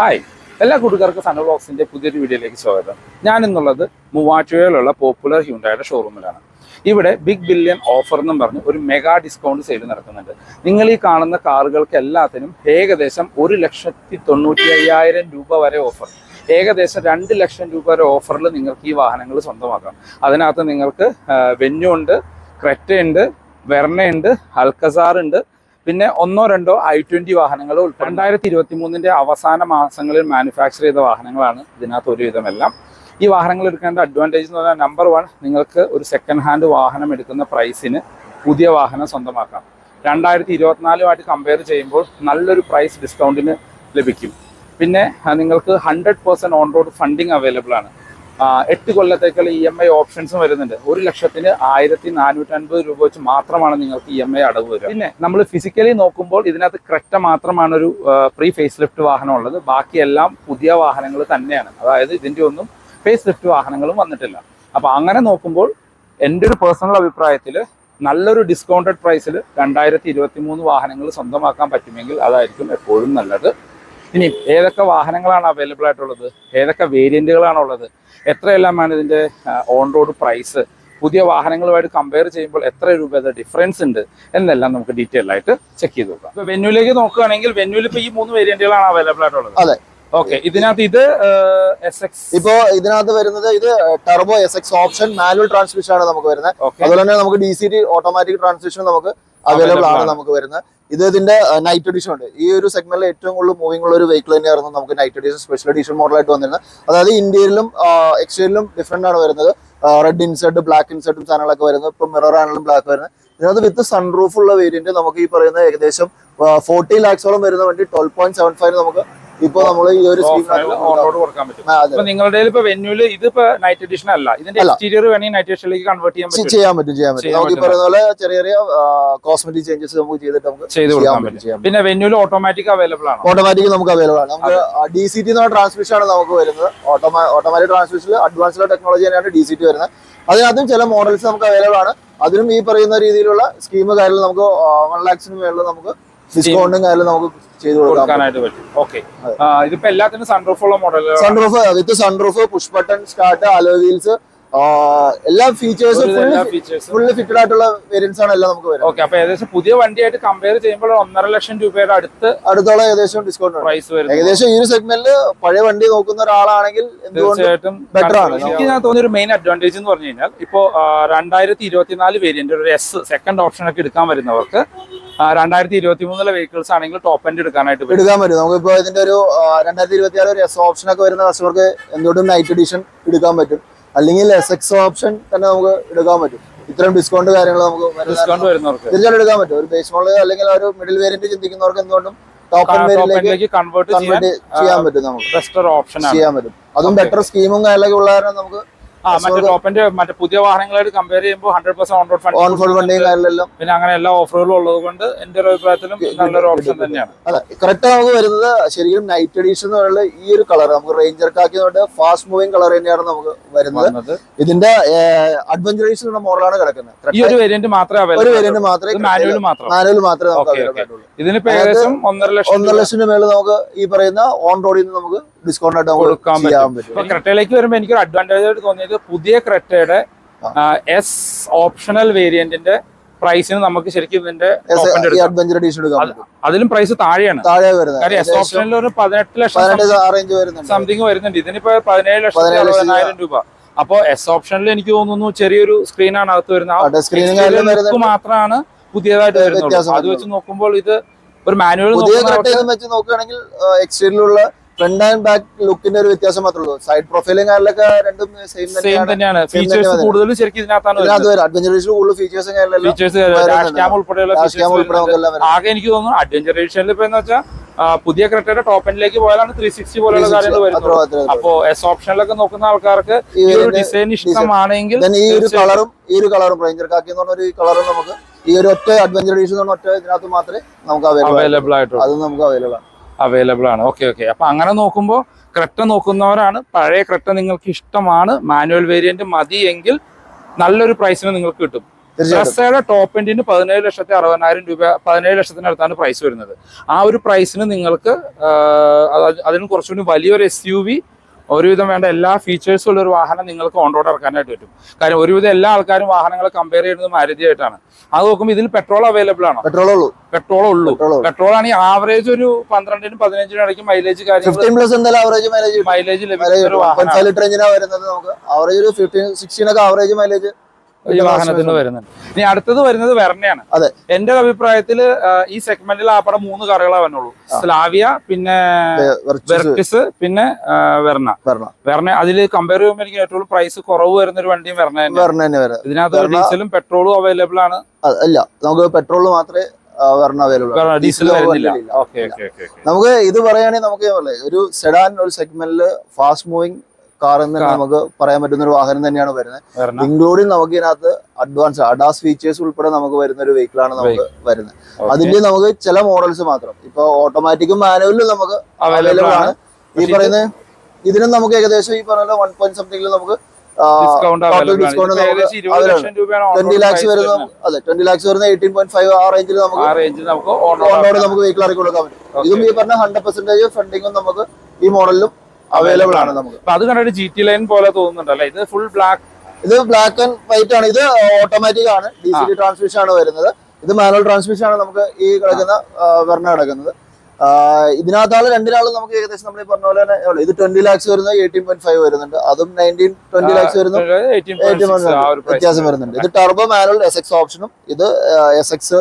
Hi എല്ലാ കൂട്ടുകാർക്കും സണ്ണ ബ്ലോക്സിന്റെ പുതിയൊരു വീഡിയോയിലേക്ക് സ്വാഗതം. ഞാൻ ഇന്നുള്ളത് മൂവാറ്റുപുഴയിലുള്ള പോപ്പുലർ ഹ്യൂണ്ടായുടെ ഷോറൂമിലാണ് ഇവിടെ ബിഗ് ബില്യൺ ഓഫർ എന്നും പറഞ്ഞ് ഒരു മെഗാ ഡിസ്കൗണ്ട് സെയിൽ നടക്കുന്നുണ്ട്. നിങ്ങൾ ഈ കാണുന്ന കാറുകൾക്ക് എല്ലാത്തിനും ഏകദേശം ഒരു ലക്ഷത്തി തൊണ്ണൂറ്റി അയ്യായിരം രൂപ വരെ ഓഫർ ഏകദേശം രണ്ട് ലക്ഷം രൂപ വരെ ഓഫറിൽ നിങ്ങൾക്ക് ഈ വാഹനങ്ങൾ സ്വന്തമാക്കാം. അതിനകത്ത് നിങ്ങൾക്ക് വെന്യു ഉണ്ട് ക്രെറ്റ ഉണ്ട് വെർണ ഉണ്ട് ഉണ്ട് പിന്നെ ഒന്നോ രണ്ടോ ഐ ട്വന്റി വാഹനങ്ങൾ രണ്ടായിരത്തി ഇരുപത്തി മൂന്നിന്റെ അവസാന മാസങ്ങളിൽ മാനുഫാക്ചർ ചെയ്ത വാഹനങ്ങളാണ് ഇതിനകത്ത് ഒരുവിധമെല്ലാം ഈ വാഹനങ്ങൾ എടുക്കേണ്ട അഡ്വാന്റേജ് എന്ന് പറഞ്ഞാൽ നമ്പർ വൺ നിങ്ങൾക്ക് ഒരു സെക്കൻഡ് ഹാൻഡ് വാഹനം എടുക്കുന്ന പ്രൈസിന് പുതിയ വാഹനം സ്വന്തമാക്കാം. രണ്ടായിരത്തി ഇരുപത്തിനാലുമായിട്ട് കമ്പയർ ചെയ്യുമ്പോൾ നല്ലൊരു പ്രൈസ് ഡിസ്കൗണ്ടിന് ലഭിക്കും. പിന്നെ നിങ്ങൾക്ക് hundred percent on road funding available ആണ്. എട്ട് കൊല്ലത്തേക്കുള്ള ഇ എം ഐ ഓപ്ഷൻസ് വരുന്നുണ്ട്. ഒരു ലക്ഷത്തിന് ആയിരത്തി നാനൂറ്റി അൻപത് രൂപ വെച്ച് മാത്രമാണ് നിങ്ങൾക്ക് ഇ എം ഐ അടവ് വരിക. പിന്നെ നമ്മൾ ഫിസിക്കലി നോക്കുമ്പോൾ ഇതിനകത്ത് ക്രെറ്റ മാത്രമാണ് ഒരു പ്രീ ഫേസ് ലിഫ്റ്റ് വാഹനം ഉള്ളത്. ബാക്കിയെല്ലാം പുതിയ വാഹനങ്ങൾ തന്നെയാണ്. അതായത് ഇതിന്റെ ഒന്നും ഫേസ് ലിഫ്റ്റ് വാഹനങ്ങളും വന്നിട്ടില്ല. അപ്പോൾ അങ്ങനെ നോക്കുമ്പോൾ എന്റെ ഒരു പേഴ്സണൽ അഭിപ്രായത്തിൽ നല്ലൊരു ഡിസ്കൗണ്ടഡ് പ്രൈസിൽ രണ്ടായിരത്തി ഇരുപത്തി മൂന്ന് വാഹനങ്ങൾ സ്വന്തമാക്കാൻ പറ്റുമെങ്കിൽ അതായിരിക്കും എപ്പോഴും നല്ലത്. ഇനി ഏതൊക്കെ വാഹനങ്ങളാണ് അവൈലബിൾ ആയിട്ടുള്ളത്? ഏതൊക്കെ വേരിയന്റുകളാണ് ഉള്ളത് എത്രയെല്ലാമാണ് ഇതിന്റെ ഓൺ റോഡ് പ്രൈസ് പുതിയ വാഹനങ്ങളുമായിട്ട് കമ്പയർ ചെയ്യുമ്പോൾ എത്ര രൂപയുടെ ഡിഫറൻസ് ഉണ്ട്? എന്നെല്ലാം നമുക്ക് ഡീറ്റെയിൽ ആയിട്ട് ചെക്ക് ചെയ്ത് നോക്കാം. ഇപ്പൊ വെന്യൂലേക്ക് നോക്കുകയാണെങ്കിൽ വെന്യൂൽ ഇപ്പൊ ഈ മൂന്ന് വേരിയന്റുകളാണ് അവൈലബിൾ ആയിട്ടുള്ളത്? അതെ. ഓക്കെ ഇതിനകത്ത് ഇത് എസ് എക്സ് ഇപ്പോ ഇതിനകത്ത് വരുന്നത് ഇത് turbo S X option manual transmission ആണ് നമുക്ക് വരുന്നത്. അതുപോലെ തന്നെ നമുക്ക് D C T automatic transmission നമുക്ക് അവൈലബിൾ ആണ്. നമുക്ക് വരുന്നത്. ഇത് ഇതിന്റെ നൈറ്റ് എഡിഷൻ ഉണ്ട്. ഈ ഒരു സെഗ്മെന്റിൽ ഏറ്റവും കൂടുതൽ മൂവിംഗ് ഉള്ള ഒരു വെഹിക്കിൾ തന്നെയായിരുന്നു നമുക്ക് നൈറ്റ് എഡിഷൻ സ്പെഷ്യൽ എഡിഷൻ മോഡലായിട്ട് വന്നിരുന്നത്. അതായത് ഇന്ത്യയിലും എക്സ്റ്റേരിയലും ഡിഫറെന്റ് ആണ് വരുന്നത്. റെഡ് ഇൻസെർട്ട് ബ്ലാക്ക് ഇൻസെർട്ടും സാധനങ്ങളൊക്കെ വരുന്നത്. ഇപ്പൊ മിറർ ആണെങ്കിലും ബ്ലാക്ക് വരുന്നത്. ഇതിനകത്ത് വിത്ത് സൺറൂഫ് ഉള്ള വേരിയന്റ് നമുക്ക് ഈ പറയുന്ന ഏകദേശം ഫോർട്ടി ലാക്സോളം വരുന്ന വേണ്ടി ട്വൽവ് പോയിന്റ് സെവൻ ഫൈവ് നമുക്ക് ഇപ്പൊ നമ്മൾ ഈ ഒരു കൊടുക്കാൻ പറ്റും. നിങ്ങളുടെ ഇപ്പൊ വെന്യൂൽ ഇതിപ്പോ നൈറ്റ് എഡിഷൻ അല്ല. ഇതിന്റെ എക്സ്റ്റീരിയർ വേണമെങ്കിൽ നൈറ്റ് എഡിഷനിലേക്ക് കൺവേർട്ട് ചെയ്യാൻ പറ്റും. ചെയ്യാൻ പറ്റും ചെയ്യാൻ പറ്റും. നമുക്ക് ഈ പറയുന്ന പോലെ ചെറിയ ചെറിയ കോസ്മെറ്റിക് ചേഞ്ചസ് നമുക്ക് ചെയ്തിട്ട് നമുക്ക് ചെയ്ത് ചെയ്യാൻ കൊടുക്കാൻ പറ്റും പറ്റും. പിന്നെ വെന്യൂൽ ഓട്ടോമാറ്റിക് അവൈലബിൾ ആണ്? ഓട്ടോമാറ്റിക് നമുക്ക് അവൈലബിൾ ആണ്. നമുക്ക് ഡി സി ടി എന്നുള്ള ട്രാൻസ്മിഷൻ ആണ് നമുക്ക് വരുന്നത്. ഓട്ടോമാറ്റിക് ട്രാൻസ്മിഷനിൽ അഡ്വാൻസ്ഡ് ടെക്നോളജി തന്നെയാണ് ഡി സി ടി വരുന്നത്. അതിനകത്തും ചില മോഡൽസ് നമുക്ക് അവൈലബിൾ ആണ്. അതിനും ഈ പറയുന്ന രീതിയിലുള്ള സ്കീം കാര്യങ്ങൾ നമുക്ക് വൺ ലാക്സിന് മേളിൽ നമുക്ക് ഡിസ്കൗണ്ടും കാര്യം നമുക്ക് ചെയ്തു കൊടുക്കാനായിട്ട് പറ്റും. ഓക്കെ. ഇതിപ്പോ എല്ലാത്തിനും സൺറൂഫ് ഉള്ള model sunroof with sunroof push button start alloy wheels എല്ലാ ഫീച്ചേഴ്സും ഫുള്ള് ഫിറ്റഡ് ആയിട്ടുള്ള വേരിയൻസ് ആണ് എല്ലാം നമുക്ക് ഓക്കെ അപ്പൊ ഏകദേശം പുതിയ വണ്ടിയായിട്ട് കമ്പയർ ചെയ്യുമ്പോൾ ഒന്നര ലക്ഷം രൂപയുടെ അടുത്ത് അടുത്തോളം ഏകദേശം ഡിസ്കൗണ്ട് പ്രൈസ് വരും ഏകദേശം ഈ ഒരു സെഗ്മെന്റിൽ പഴയ വണ്ടി നോക്കുന്ന ഒരാളാണെങ്കിൽ തീർച്ചയായിട്ടും ബെറ്റർ ആണ്. എനിക്ക് ഞാൻ തോന്നിയ ഒരു മെയിൻ അഡ്വാന്റേജ് എന്ന് പറഞ്ഞു കഴിഞ്ഞാൽ ഇപ്പോ രണ്ടായിരത്തി ഇരുപത്തിനാല് വേരിയന്റ് ഒരു എസ് സെക്കൻഡ് ഓപ്ഷൻ ഒക്കെ എടുക്കാൻ വരുന്നവർക്ക് രണ്ടായിരത്തി ഇരുപത്തി മൂന്നിലെ വെഹിക്കിൾസ് ആണെങ്കിൽ ടോപ്പ് എൻഡ് എടുക്കാനായിട്ട് എടുക്കാൻ പറ്റും. നമുക്കിപ്പോ ഇതിന്റെ ഒരു രണ്ടായിരത്തി ഇരുപത്തി ആറ് ഒരു എസ് ഓപ്ഷൻ ഒക്കെ വരുന്ന കസ്റ്റമർക്ക് എന്തുകൊണ്ടും നൈറ്റ് എഡിഷൻ എടുക്കാൻ പറ്റും. അല്ലെങ്കിൽ എസ് എക്സ് ഓപ്ഷൻ തന്നെ നമുക്ക് എടുക്കാൻ പറ്റും. ഇത്രയും ഡിസ്കൗണ്ട് കാര്യങ്ങൾ നമുക്ക് ഡിസ്കൗണ്ട് വരുന്നവർക്ക്. തീർച്ചയായിട്ടും എടുക്കാൻ പറ്റും. ഒരു ബേസ് മോഡൽ അല്ലെങ്കിൽ ഒരു മിഡിൽ വേരിയന്റ് ചിന്തിക്കുന്നവർക്ക് എന്തുകൊണ്ടും ടോപ്പ് കൺവേർട്ട് ചെയ്യാൻ പറ്റും നമുക്ക്. ബെസ്റ്റർ ഓപ്ഷൻ ചെയ്യാൻ പറ്റും. അതും ബെറ്റർ സ്കീമും കാര്യങ്ങളൊക്കെ ഉള്ള കാരണം നമുക്ക് മറ്റേ ടോപ്പ് എൻഡ് മറ്റേ പുതിയ വാഹനങ്ങളായിട്ട് കമ്പയർ ചെയ്യുമ്പോൾ hundred percent on road on full fund വണ്ടിയും പിന്നെ അങ്ങനെ എല്ലാ ഓഫറുകളും ഉള്ളത് കൊണ്ട് എന്റെ ഒരു അഭിപ്രായത്തിലും നല്ലൊരു ഓപ്ഷൻ തന്നെയാണ്. അതെ കറക്റ്റ് നമുക്ക് വരുന്നത്. ശരിക്കും നൈറ്റ് എഡീഷൻ എന്ന് പറയുന്നത് ഈ ഒരു കളർ നമുക്ക് റേഞ്ചർ കാക്കി തൊട്ട് ഫാസ്റ്റ് മൂവിങ് കളർ തന്നെയാണ് നമുക്ക് വരുന്നത്. ഇതിന്റെ അഡ്വഞ്ചർ എഡീഷൻ എന്ന മോഡലാണ് കിടക്കുന്നത്. ഈ ഒരു വേരിയന്റ് മാത്രമേ ഒരു വേരിയന്റ് മാത്രമേ മാനുവൽ മാത്രം. മാനുവൽ മാത്രമേ നമുക്ക് ഇതിനിപ്പോ ഏകദേശം ഒന്നര ലക്ഷം ഒന്നര ലക്ഷത്തിന് മേളിൽ നമുക്ക് ഈ പറയുന്ന ഓൺ റോഡിൽ നിന്ന് നമുക്ക് ഡിസ്കൗണ്ട് കൊടുക്കാൻ ഇപ്പൊ പറ്റും. ക്രെറ്റയിലേക്ക് വരുമ്പോൾ എനിക്കൊരു അഡ്വാന്റേജ് ആയിട്ട് തോന്നിയത് പുതിയ ക്രെറ്റയുടെ എസ് ഓപ്ഷണൽ വേരിയന്റിന്റെ പ്രൈസിന് നമുക്ക് ശരിക്കും ഇതിന്റെ അഡ്വഞ്ചർ എഡീഷൻ അതിലും പ്രൈസ് താഴെയാണ്. താഴെ വരുന്നത്. എസ് ഓപ്ഷനിൽ ഒരു പതിനെട്ട് ലക്ഷം സംതിങ് വരുന്നുണ്ട്. ഇതിനിപ്പോ പതിനേഴ് ലക്ഷത്തി അറുപതിനായിരം രൂപ. അപ്പോ എസ് ഓപ്ഷനിൽ എനിക്ക് തോന്നുന്നു ചെറിയൊരു സ്ക്രീനാണ് അകത്ത് വരുന്നത്. മാത്രമാണ് പുതിയതായിട്ട് വരുന്നത് അത് വെച്ച് നോക്കുമ്പോൾ ഇത് ഒരു മാനുവൽ വെച്ച് നോക്കുകയാണെങ്കിൽ എക്സ്റ്റീരിയലുള്ള ഫ്രണ്ട് ആൻഡ് ബാക്ക് ലുക്കിന്റെ ഒരു വ്യത്യാസം മാത്രമേ ഉള്ളൂ. സൈഡ് പ്രൊഫൈലും കാര്യങ്ങളൊക്കെ രണ്ടും സെയിം സെയിം തന്നെയാണ്. ഫീച്ചേഴ്സ്. കൂടുതലും ശരിക്കും ഇതിനകത്താണ് വരുന്നത്. ഇതിനകത്ത് വരും അഡ്വഞ്ചർ എഡീഷൻ കൂടുതൽ ഫീച്ചേഴ്സും വരുന്നുണ്ട്. ആകെ എനിക്ക് തോന്നുന്നു അഡ്വഞ്ചർ എഡിഷനിൽ ഇപ്പൊ എന്ന് വെച്ചാൽ പുതിയ ക്രെറ്റയുടെ ടോപ്പ് എൻഡിലേക്ക് പോയാലാണ് ത്രീ സിക്സ്റ്റി പോലെയുള്ള 360 കാര്യങ്ങൾ വരുന്നത്. അപ്പോ എസ് ഓപ്ഷനിലൊക്കെ നോക്കുന്ന ആൾക്കാർക്ക് ഈ ഒരു ഡിസൈൻ ഇഷ്ടമാണെങ്കിൽ ഈ ഒരു കളറും ഈ ഒരു കളറും റേഞ്ചർ കാക്കി എന്ന് പറഞ്ഞ ഒരു കളറും നമുക്ക് ഈ ഒരു ഒറ്റ അഡ്വഞ്ചർ പറഞ്ഞ ഒറ്റ ഇതിനകത്ത് മാത്രമേ നമുക്ക് അവൈലബിൾ ആയിട്ടുള്ളൂ. അത് നമുക്ക് അവൈലബിൾ ആണ്. അവൈലബിൾ ആണ്. ഓക്കെ ഓക്കെ അപ്പൊ അങ്ങനെ നോക്കുമ്പോൾ ക്രെറ്റ നോക്കുന്നവരാണ്. പഴയ ക്രെറ്റ നിങ്ങൾക്ക് ഇഷ്ടമാണ്. മാനുവൽ വേരിയന്റ് മതി എങ്കിൽ നല്ലൊരു പ്രൈസിന് നിങ്ങൾക്ക് കിട്ടും. തീർച്ചയായിട്ടും. ടോപ്പ് എൻഡിന് പതിനേഴ് ലക്ഷത്തി അറുപതിനായിരം രൂപ പതിനേഴ് ലക്ഷത്തിനടുത്താണ് പ്രൈസ് വരുന്നത്. ആ ഒരു പ്രൈസിന് നിങ്ങൾക്ക് അതിന് കുറച്ചുകൂടി വലിയൊരു എസ് യു വി ഒരുവിധം വേണ്ട എല്ലാ ഫീച്ചേഴ്സും ഉള്ള ഒരു വാഹനം നിങ്ങൾക്ക് ഓൺ റോഡ് ഇറക്കാനായിട്ട് പറ്റും. കാര്യം ഒരുവിധം എല്ലാ ആൾക്കാരും വാഹനങ്ങൾ കമ്പയർ ചെയ്യുന്നത് മാരുതിയായിട്ടാണ്. അത് നോക്കുമ്പോൾ ഇതിൽ പെട്രോൾ അവൈലബിൾ ആണ്? പെട്രോൾ ഉള്ളൂ. പെട്രോൾ ഉള്ളൂ. പെട്രോൾ ആണ് ആണെങ്കിൽ ആവറേജ് ഒരു പന്ത്രണ്ടിനും പതിനഞ്ചിനും ഇടയ്ക്ക് മൈലേജ് കാര്യങ്ങൾ ഫിഫ്റ്റീൻ പ്ലസ് എന്തായാലും ആവറേജ് മൈലേജ് മൈലേജ് ലഭിക്കുന്ന ഒരു വാഹനം ലിറ്റർ എഞ്ചിനാണ് വരുന്നത് നമുക്ക് ആവറേജ് ഒരു ഫിഫ്റ്റീൻ സിക്സ്റ്റീൻ ഒക്കെ ആവറേജ് മൈലേജ് ഈ വാഹനത്തിന് വരുന്നുണ്ട്. ഇനി അടുത്തത് വരുന്നത് വെർണയാണ്. അതെ. എന്റെ അഭിപ്രായത്തിൽ ഈ സെഗ്മെന്റിൽ ആപ്പടെ മൂന്ന് കാറുകളെ വന്നുള്ളൂ. സ്ലാവിയ പിന്നെ വെർട്ടിസ്. പിന്നെ വെർണ. വെർണ. അതിൽ കമ്പയർ ചെയ്യുമ്പോൾ എനിക്ക് ഏറ്റവും പ്രൈസ് കുറവ് വരുന്ന ഒരു വണ്ടിയും വെർണ തന്നെ വരണം തന്നെ വരാം. ഇതിനകത്ത് ഡീസലും പെട്രോളും അവൈലബിൾ ആണ്. അല്ല നമുക്ക് പെട്രോൾ മാത്രമേ വരണം അവൈലബിൾ ഡീസൽ നമുക്ക് ഇത് പറയുകയാണെങ്കിൽ നമുക്ക് ഒരു സെഡാൻ ഒരു സെഗ്മെന്റിൽ ഫാസ്റ്റ് മൂവിങ് കാർ എന്ന് തന്നെ നമുക്ക് പറയാൻ പറ്റുന്ന ഒരു വാഹനം തന്നെയാണ് വരുന്നത്. ഇൻക്ലൂഡിങ് നമുക്ക് ഇതിനകത്ത് അഡ്വാൻസ് അഡാസ് ഫീച്ചേഴ്സ് ഉൾപ്പെടെ നമുക്ക് വരുന്ന ഒരു വെഹിക്കിൾ ആണ് നമുക്ക് വരുന്നത്. അതിന്റെ നമുക്ക് ചില മോഡൽസ് മാത്രം. ഇപ്പൊ ഓട്ടോമാറ്റിക്കും മാനുവലും നമുക്ക് അവൈലബിൾ ആണ്. ഈ പറയുന്ന ഇതിനും നമുക്ക് ഏകദേശം ഈ പറഞ്ഞ വൺ പോയിന്റ് സംതിങ്ങിൽ നമുക്ക് ട്വന്റി ലാക്സ് വരുന്ന അതെ ട്വന്റി ലാക്സ് വരുന്ന എയ്റ്റീൻ പോയിന്റ് ഫൈവ് ആ റേഞ്ചിൽ നമുക്ക് ആക്കാം. നമുക്ക് വെഹിക്കിൾ ഇറക്കി കൊടുക്കാൻ പറ്റും. ഇതും ഈ പറഞ്ഞ ഹൺഡ്രഡ് പെർസെന്റേജ് ഫണ്ടിങ്ങും നമുക്ക് ഈ മോഡലിലും അവൈലബിൾ ആണ് നമുക്ക്. അത് കണ്ടിട്ട് ജി ടി ലൈൻ പോലെ തോന്നുന്നുണ്ടല്ലേ ഇത് ഫുൾ ബ്ലാക്ക് ഇത് ബ്ലാക്ക് ആൻഡ് വൈറ്റ് ആണ്. ഇത് ഓട്ടോമാറ്റിക് ആണ്. ഡി സി ട്രാൻസ്മിഷൻ ആണ് വരുന്നത്. ഇത് മാനുവൽ ട്രാൻസ്മിഷൻ ആണ് നമുക്ക് ഈ കിടക്കുന്ന വെർണ കിടക്കുന്നത്. ഇതിനകത്താണ് രണ്ടിനാളും നമുക്ക് ഏകദേശം നമ്മൾ ഈ പറഞ്ഞ പോലെ തന്നെ. ഇത് ട്വന്റി ലാക്സ് വരുന്നത് എയ്റ്റീൻ പോയിന്റ് ഫൈവ് വരുന്നുണ്ട്. അതും നയന്റീൻ ട്വന്റി ലാക്സ് വരുന്നു. 18.6 ആ ഒരു price. വ്യത്യാസം വരുന്നുണ്ട്. ഇത് ടർബോ മാനുവൽ എസ് എക്സ് ഓപ്ഷനും ഇത് S X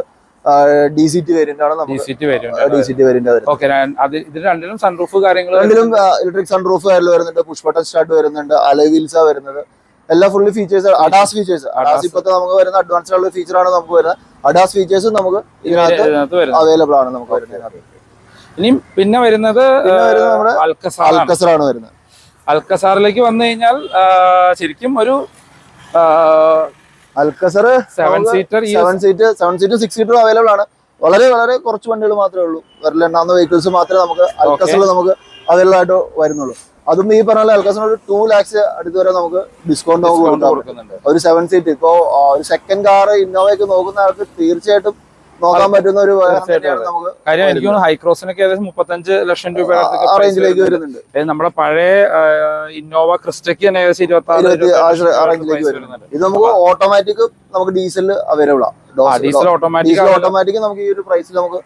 D C T variant ആണ് നമുക്ക്. DCT വരുന്നുണ്ട്. D C T variant okay അത് ഇത് രണ്ടിലും സൺറൂഫ് കാര്യങ്ങൾ രണ്ടിലും ഇലക്ട്രിക് സൺറൂഫ് കാര്യങ്ങൾ വരുന്നുണ്ട് പുഷ് ബട്ടൺ സ്റ്റാർട്ട് വരുന്നുണ്ട് അലവീൽസാ വരുന്നത്. എല്ലാ full features ADAS features ADAS ഇപ്പത്തെ നമുക്ക് വരുന്ന അഡ്വാൻസ്ഡ് ആയിട്ടുള്ള ഫീച്ചർ ആണ് നമുക്ക് വരുന്നത്. അഡാസ് ഫീച്ചേഴ്സ് നമുക്ക് ഇതിനകത്ത് അവൈലബിൾ ആണ് നമുക്ക് വരുന്നത്. ഇനിയും പിന്നെ വരുന്നത് അൽക്കസാർ ആണ്. വരുന്നത്. അൽക്കസാറിലേക്ക് വന്നു കഴിഞ്ഞാൽ ശരിക്കും ഒരു Alcazar seven seater seven seat seven സീറ്റും സിക്സ് സീറ്റർ അവൈലബിൾ ആണ്. വളരെ വളരെ കുറച്ച് വണ്ടികൾ മാത്രമേ ഉള്ളൂ. വരലുണ്ടാകുന്ന വെഹിക്കിൾസ് മാത്രമേ നമുക്ക് അൽക്കസറിൽ നമുക്ക് അവൈലബിൾ ആയിട്ട് വരുന്നുള്ളൂ. അതും ഈ പറഞ്ഞ അൽക്കസറിന് ഒരു ടു ലാക്സ് അടുത്ത് വരെ നമുക്ക് ഡിസ്കൗണ്ട് നമുക്ക് കൊടുക്കുന്നുണ്ട്. ഒരു സെവൻ സീറ്റ് ഇപ്പോ ഒരു സെക്കൻഡ് കാർ ഇന്നോവയൊക്കെ നോക്കുന്ന ആൾക്ക് തീർച്ചയായിട്ടും നോക്കാൻ പറ്റുന്ന ഒരു കാര്യം എനിക്ക് തോന്നുന്നു ഹൈക്രോസിനൊക്കെ ഏകദേശം മുപ്പത്തഞ്ച് ലക്ഷം രൂപ റേഞ്ചിലേക്ക് വരുന്നുണ്ട്. നമ്മുടെ പഴയ ഇന്നോവ ക്രിസ്റ്റയ്ക്ക് തന്നെ ഏകദേശം ഇരുപത്തി ആറ് വരുന്നുണ്ട്. ഇത് നമുക്ക് ഓട്ടോമാറ്റിക് നമുക്ക് ഡീസൽ അവൈലബിൾ ആണ്. ഡീസൽ ഓട്ടോമാറ്റിക് ഓട്ടോമാറ്റിക് നമുക്ക് ഈ ഒരു പ്രൈസിൽ നമുക്ക്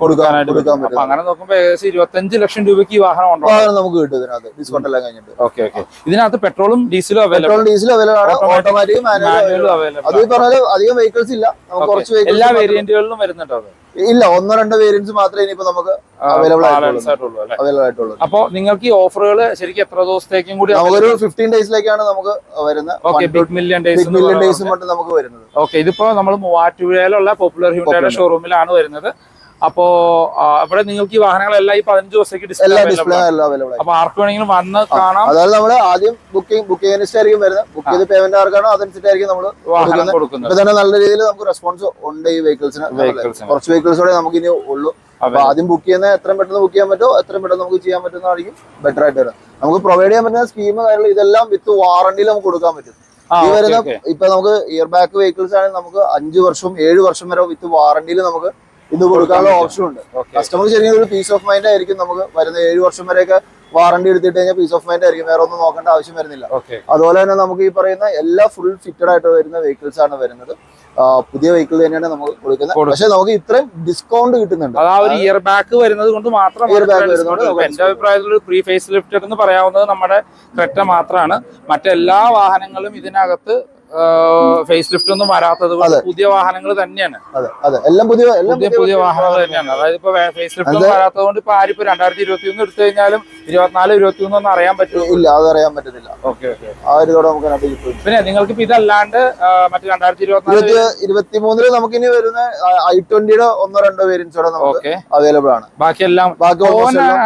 കൊടുക്കാനായിട്ട് പറ്റും. അങ്ങനെ നോക്കുമ്പോൾ ഏകദേശം ഇരുപത്തഞ്ച് ലക്ഷം രൂപയ്ക്ക് വാഹനം ഉണ്ടോ? വാഹനം നമുക്ക് കിട്ടും ഇതിനകത്ത്. ഡിസ്കൗണ്ട് എല്ലാം കഴിഞ്ഞിട്ട്. Okay okay. ഇതിനകത്ത് പെട്രോളും ഡീസലും അവൈലബിൾ ഡീസൽ അവൈലബിൾ ആണ്. ഓട്ടോമാറ്റിക്കും ഓട്ടോമാറ്റിക് മാനുവലും അവൈലബിൾ അത് പറഞ്ഞാൽ അധികം വെഹിക്കിൾസ് ഇല്ല. നമുക്ക് കുറച്ച് എല്ലാ വേരിയന്റുകളിലും വരുന്നുണ്ടോ ഇല്ല ഒന്നോ രണ്ടോ വേരിയൻസ് മാത്രമേ ഇനിയിപ്പോ നമുക്ക് അവൈലബിൾ അവൈലബിൾ ആയിട്ടുള്ളൂ. അപ്പൊ നിങ്ങൾക്ക് ഈ ഓഫറുകൾ ശരിക്കും എത്ര ദിവസത്തേക്കും കൂടി ഒരു ഫിഫ്റ്റീൻ ഡേയ്സിലേക്കാണ് നമുക്ക് വരുന്നത് മില്യൺ ഡേയ്സ് മില്യൺ ഡേയ്സ് കൊണ്ട് നമുക്ക് വരുന്നത്. ഓക്കെ ഇതിപ്പോ നമ്മൾ മൂവാറ്റുപുഴയിലുള്ള പോപ്പുലർ ഹ്യൂണ്ടയുടെ ഷോറൂമിലാണ് വരുന്നത്. അപ്പോ അവിടെ നിങ്ങൾക്ക് ഈ വാഹനങ്ങളെല്ലാം ഈ പതിനഞ്ച് ദിവസത്തേക്ക് ഡിസ്പ്ലേ അവൈലബിൾ അപ്പൊ ആർക്ക് വേണമെങ്കിലും വന്ന് കാണാം. അതായത് നമ്മൾ ആദ്യം ബുക്കിംഗ് ബുക്ക് അനുസരിച്ചായിരിക്കും വരുന്നത്. ബുക്ക് ചെയ്ത് പേയ്മെന്റ് ആർക്കാണോ അതനുസരിച്ചായിരിക്കും നമ്മൾ വാഹനം കൊടുക്കുന്നത്. ഇപ്പൊ തന്നെ നല്ല രീതിയിൽ നമുക്ക് റെസ്പോൺസ് ഉണ്ട് ഈ വെഹിക്കിൾസിന്. കുറച്ച് വെഹിക്കിൾസോടെ നമുക്ക് ഇനി ഉള്ളൂ. അപ്പൊ ആദ്യം ബുക്ക് ചെയ്യുന്ന എത്രയും പെട്ടെന്ന് ബുക്ക് ചെയ്യാൻ പറ്റുമോ എത്രയും പെട്ടെന്ന് നമുക്ക് ചെയ്യാൻ പറ്റുന്നതായിരിക്കും ബെറ്റർ ആയിട്ട് വരാം. നമുക്ക് പ്രൊവൈഡ് ചെയ്യാൻ പറ്റുന്ന സ്കീം കാര്യങ്ങൾ ഇതെല്ലാം വിത്ത് വാറണ്ടിയിൽ നമുക്ക് കൊടുക്കാൻ പറ്റും. ഈ വരുന്ന ഇപ്പൊ നമുക്ക് ഇയർ ബാക്ക് വെഹിക്കിൾസ് ആണെങ്കിൽ നമുക്ക് അഞ്ചു വർഷവും ഏഴ് വർഷം വരെ വിത്ത് വാറണ്ടിയിൽ നമുക്ക് ഇത് കൊടുക്കാനുള്ള ഓപ്ഷൻ ഉണ്ട്. കസ്റ്റമർ ശരിക്കും ഒരു പീസ് ഓഫ് മൈൻഡ് ആയിരിക്കും നമുക്ക് വരുന്ന ഏഴ് വർഷം വരെയൊക്കെ വാറണ്ടി എടുത്തിട്ട് കഴിഞ്ഞാൽ പീസ് ഓഫ് മൈൻഡ് ആയിരിക്കും. വേറെ ഒന്നും നോക്കേണ്ട ആവശ്യം വരുന്നില്ല. അതുപോലെ തന്നെ നമുക്ക് ഈ പറയുന്ന എല്ലാ ഫുൾ ഫിറ്റഡ് ആയിട്ട് വരുന്ന വെഹിക്കിൾസ് ആണ് വരുന്നത്. പുതിയ വെഹിക്കിൾ തന്നെയാണ് നമുക്ക് കൊടുക്കുന്നത്. കൊടുക്കും. പക്ഷെ നമുക്ക് ഇത്രയും ഡിസ്കൗണ്ട് കിട്ടുന്നുണ്ട്. ഇയർ ബാക്ക് വരുന്നത് കൊണ്ട് മാത്രം ഇയർ ബാക്ക് വരുന്നത് കൊണ്ട് എന്റെ അഭിപ്രായത്തിൽ പ്രീ ഫേസ് ലിഫ്റ്റഡ് എന്ന് പറയാവുന്നത് നമ്മുടെ ക്രെറ്റ മാത്രമാണ്. മറ്റെല്ലാ വാഹനങ്ങളും ഇതിനകത്ത് ഫേസ് ലിഫ്റ്റ് ഒന്നും വരാത്തത് കൊണ്ട് പുതിയ വാഹനങ്ങൾ തന്നെയാണ്. എല്ലാം പുതിയ എല്ലാം പുതിയ പുതിയ വാഹനങ്ങൾ തന്നെയാണ്. അതായത് ഇപ്പൊ ഫേസ് ലിഫ്റ്റ് ഒന്നും വരാത്തത് കൊണ്ട് ഇപ്പൊ ആരിപ്പോ രണ്ടായിരത്തി ഇരുപത്തി ഒന്ന് എടുത്തു കഴിഞ്ഞാലും ഇരുപത്തിനാല് ഇരുപത്തി ഒന്ന് ഒന്നും അറിയാൻ പറ്റില്ല ഇല്ല അതറിയാൻ പറ്റത്തില്ല. Okay okay. ആ ഒരു നമുക്ക് പിന്നെ നിങ്ങൾക്ക് ഇപ്പൊ ഇതല്ലാണ്ട് മറ്റു രണ്ടായിരത്തി ഇരുപത്തിനാല് ഇരുപത്തി ഇരുപത്തി മൂന്നിൽ നമുക്ക് ഇനി വരുന്ന ഐ ട്വന്റിയുടെ ഒന്നോ രണ്ടോ വേരിയൻസ് കൂടെ നമുക്ക് ഓക്കെ. അവൈലബിൾ ആണ്. ബാക്കിയെല്ലാം ബാക്കി എല്ലാം.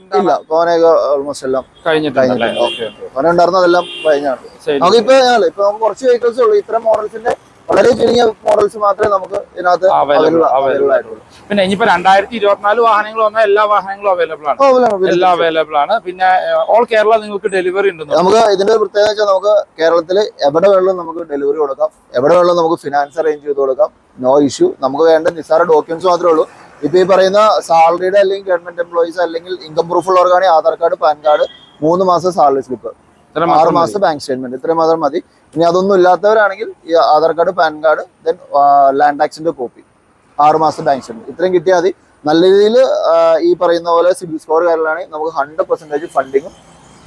ബാക്കി ഇല്ല കോനയൊക്കെ ഓൾമോസ്റ്റ് എല്ലാം കഴിഞ്ഞിട്ടുണ്ടായിരുന്നു കഴിഞ്ഞിട്ടുണ്ട്. Okay okay. കോന ഉണ്ടായിരുന്നതെല്ലാം കഴിഞ്ഞാണ്. ശരി നമുക്ക് ഇപ്പൊ കുറച്ച് വെഹിക്കിൾസ് ഉള്ളൂ. ഇത്തരം മോഡൽസിന്റെ വളരെ ചുരുങ്ങിയ മോഡൽസ് മാത്രമേ നമുക്ക് ഇതിനകത്ത് അവൈലബിൾ ആയിട്ടുള്ളൂ. പിന്നെ ഇനിയിപ്പോ രണ്ടായിരത്തി ഇരുപത്തിനാല് വാഹനങ്ങൾ വന്നാൽ എല്ലാ വാഹനങ്ങളും അവൈലബിൾ ആണ്. എല്ലാം അവൈലബിൾ ആണ്. പിന്നെ ഓൾ കേരള നിങ്ങൾക്ക് ഡെലിവറി ഉണ്ട് നമുക്ക് ഇതിന്റെ പ്രത്യേകത വെച്ചാൽ നമുക്ക് കേരളത്തിൽ എവിടെ വേണമെങ്കിലും നമുക്ക് ഡെലിവറി കൊടുക്കാം. എവിടെ വേണമെങ്കിലും നമുക്ക് ഫിനാൻസ് അറേഞ്ച് ചെയ്ത് കൊടുക്കാം. നോ ഇഷ്യൂ നമുക്ക് വേണ്ട നിസ്സാര ഡോക്യുമെന്റ്സ് മാത്രമേ ഉള്ളൂ. ഇപ്പൊ ഈ പറയുന്ന സാലറിയുടെ അല്ലെങ്കിൽ ഗവൺമെന്റ് എംപ്ലോയീസ് അല്ലെങ്കിൽ ഇൻകം പ്രൂഫ് ഉള്ളവർക്കാണെങ്കിൽ ആധാർ കാർഡ് പാൻ കാർഡ് മൂന്ന് മാസം സാലറി സ്ലിപ്പ് ആറ് മാസം ബാങ്ക് സ്റ്റേറ്റ്മെന്റ് ഇത്രയും മാത്രം മതി. ഇനി അതൊന്നും ഇല്ലാത്തവരാണെങ്കിൽ ഈ Aadhaar card PAN card then land ടാക്സിന്റെ copy ആറ് മാസം ബാങ്ക് സ്റ്റേറ്റ്മെന്റ് ഇത്രയും കിട്ടിയാൽ മതി. നല്ല രീതിയിൽ ഈ പറയുന്ന പോലെ സിബിൽ സ്കോർ കാര്യങ്ങളാണെങ്കിൽ നമുക്ക് ഹൺഡ്രഡ് പെർസെന്റേജ് ഫണ്ടിങ്ങും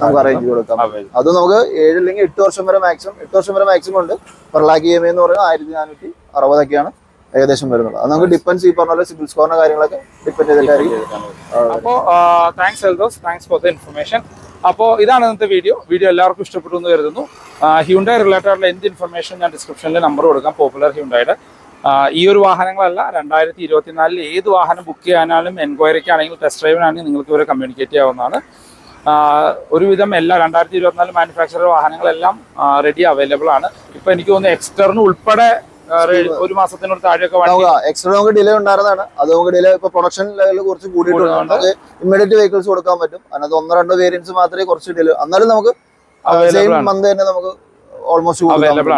നമുക്ക് അറേഞ്ച് ചെയ്ത് കൊടുക്കാം. അത്. നമുക്ക് ഏഴ് അല്ലെങ്കിൽ എട്ട് വർഷം വരെ മാക്സിമം എട്ട് വർഷം വരെ മാക്സിമം ഉണ്ട്. പെർ ലാക്ക് ഇ എം എന്ന് പറയുന്നത് ആയിരത്തി നാനൂറ്റി അറുപതൊക്കെയാണ് ഏകദേശം വരുന്നത്. അത് നമുക്ക് ഡിപ്പെൻസ് ഈ പറഞ്ഞ പോലെ സിബിൽ സ്കോറിന്റെ കാര്യങ്ങളൊക്കെ ഡിപ്പെൻഡ് ചെയ്തിട്ടായിരിക്കും. അപ്പോൾ thanks thanks for the information അപ്പോൾ ഇതാണ് ഇന്നത്തെ വീഡിയോ വീഡിയോ എല്ലാവർക്കും ഇഷ്ടപ്പെട്ടു എന്ന് കരുതുന്നു. ഹ്യൂണ്ടായ റിലേറ്റഡ് ആയിട്ടുള്ള എന്ത് ഇൻഫർമേഷൻ ഞാൻ ഡിസ്ക്രിപ്ഷനിൽ നമ്പർ കൊടുക്കാം. പോപ്പുലർ ഹ്യൂണ്ടായുടെ ഈ ഒരു വാഹനങ്ങളല്ല രണ്ടായിരത്തി ഇരുപത്തിനാലിൽ ഏത് വാഹനം ബുക്ക് ചെയ്യാനാലും എൻക്വയറിക്കാണെങ്കിൽ ടെസ്റ്റ് ഡ്രൈവിനാണെങ്കിൽ നിങ്ങൾക്ക് ഇവരെ കമ്മ്യൂണിക്കേറ്റ് ചെയ്യാവുന്നതാണ്. ഒരുവിധം എല്ലാ രണ്ടായിരത്തി ഇരുപത്തിനാല് മാനുഫാക്ചർ വാഹനങ്ങളെല്ലാം റെഡി അവൈലബിൾ ആണ്. ഇപ്പോൾ എനിക്ക് തോന്നുന്നു എക്സ്റ്റേർണൽ ഉൾപ്പെടെ ഒരു മാസത്തിനൊരു താഴെയൊക്കെ എക്സ്ട്രാ നമുക്ക് ഡിലേ ഉണ്ടായിരുന്നതാണ്. അത് നമുക്ക് ഡിലേ ഇപ്പൊ പ്രൊഡക്ഷൻ ലെവലിൽ കുറച്ച് കൂടിയിട്ടുണ്ട്. കൂടുന്നുണ്ട്. ഇമ്മീഡിയറ്റ് വെഹിക്കിൾസ് കൊടുക്കാൻ പറ്റും. അതിനകത്ത് ഒന്നോ രണ്ടോ വേരിയൻസ് മാത്രമേ കുറച്ച് ഡിലേ എന്നാലും നമുക്ക് മന്ത് തന്നെ നമുക്ക് ഓൾമോസ്റ്റ്